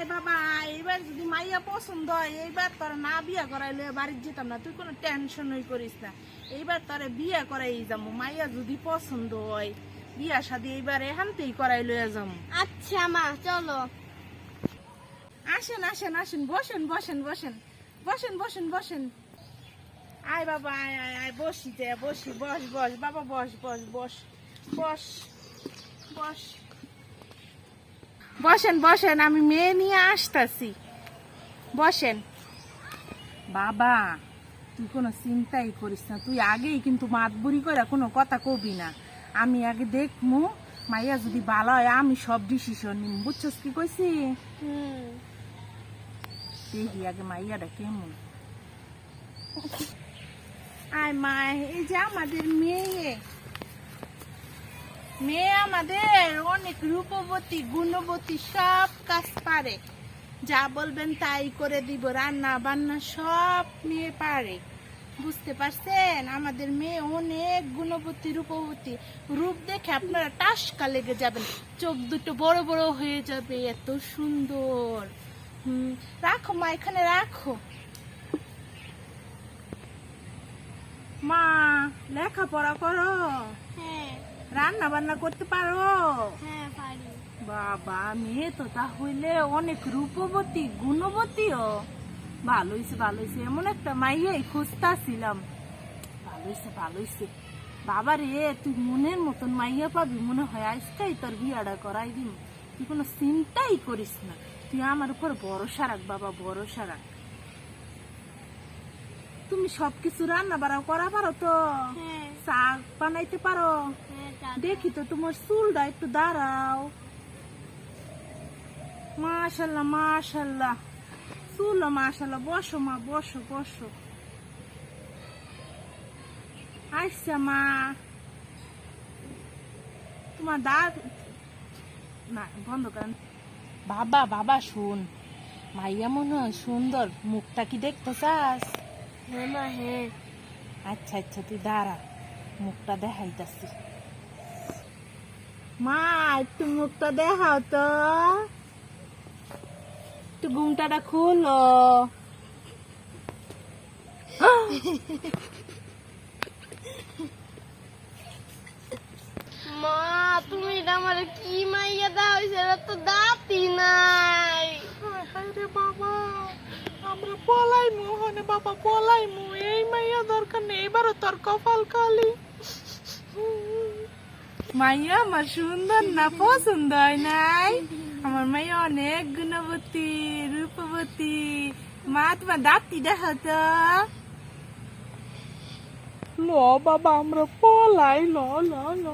আয় বাবা এইবার যদি মাইয়া পছন্দ হয় এইবার তোর না বিয়া করাইলে বাড়ির যেতাম না। তুই কোনো টেনশনই করিস না। এইবার তোরে বিয়া করাই যাব। মাইয়া যদি পছন্দ হয় বিয়া শাদি এইবার এখানতেই করাই লইয়া যাব। আচ্ছা মা চলো। আসেন আসেন আসেন। বসেন বসেন বসেন। বসেন বসেন বসেন। আয় বাবা আয় আয় আয়। বসি দে বসি। বস বস। বাবা বস বস বস। বস বস। বসেন বসেন আমি মেয়ে নিয়ে আসতাছি। বসেন। বাবা তুই কোনো চিন্তাই করিস না। তুই আগেই কিন্তু মাত বুড়ি করে কোনো কথা কবি না। আমি আগে দেখমু মাইয়া যদি ভালো হয় আমি সব ডিসিশন নিম। বুঝছস কি কইছি? দেখি আগে মাইয়াটা কেমন। আয় মা এই যে আমাদের মেয়ে। মেয়ে আমাদের অনেক রূপবতী, গুণবতী, সব কাজ পারে। যা বলবেন তাই করে দিব, রান্না বান্না সব মেয়ে পারে। বুঝতে পারছেন? আমাদের মেয়ে অনেক গুণবতী, রূপবতী। রূপ দেখে আপনারা টাসকা লেগে যাবেন। চোখ দুটো বড় বড় হয়ে যাবে, এত সুন্দর। হুম, রাখো মা, এখানে রাখো। মা, লেখাপড়া করো। হ্যাঁ। রান্না বান্না করতে পারো? হ্যাঁ পারি। বাবা মেয়ে তো তাহলে অনেক রূপবতী গুণবতীও। ভালো হয়েছে ভালো হয়েছে এমন একটা মাইয়াই খুঁজতাছিলাম। ভালো হয়েছে ভালো হয়েছে বাবা রে তুই মনের মতন মাইয়া পাবি মনে হয় আজকাই তোর বিয়াটা করাই দিম। তুই কোনো চিন্তাই করিস না। তুই আমার উপর ভরসা রাখ বাবা ভরসা রাখ। তুমি সবকিছু রান্না বাড়া করা পারো তো? হ্যাঁ। শাক বানাইতে পারো? হ্যাঁ। চা দেখি তো তোমার চুলটা একটু দাঁড়াও। মাশাল্লাহ মাশাল্লাহ। চুল মাশাল্লাহ বসো মা বসো বসো। আচ্ছা মা। তোমার দাঁত না বন্ধ করেন। বাবা বাবা শুন। মাইয়া মনে হয় সুন্দর। মুখটা কি দেখতে চাস? হ্যাঁ মা হ্যাঁ। আচ্ছা আচ্ছা তুই দাঁড়া। মুখটা দেখাইতাছি। মা একটু মুখটা দেখাও তো। একটু ঘুমটাটা খুলো। মা তুমি এটা আমার কি মাইয়া দাও? সেটা তো দাঁতই নাই। আরে বাবা আমরা পলাই মোহনে বাবা পলাই মু এই মাইয়া দরকার নেই এবারও তোর কপাল কালি। মাইয়া, আমার সুন্দর না, পছন্দ হয় নাই। আমার মাইয়া অনেক গুণবতী, রূপবতী। মা, তোমার দাঁতি দেখো তো। ল, বাবা, আমরা পলাই, ল ল ল।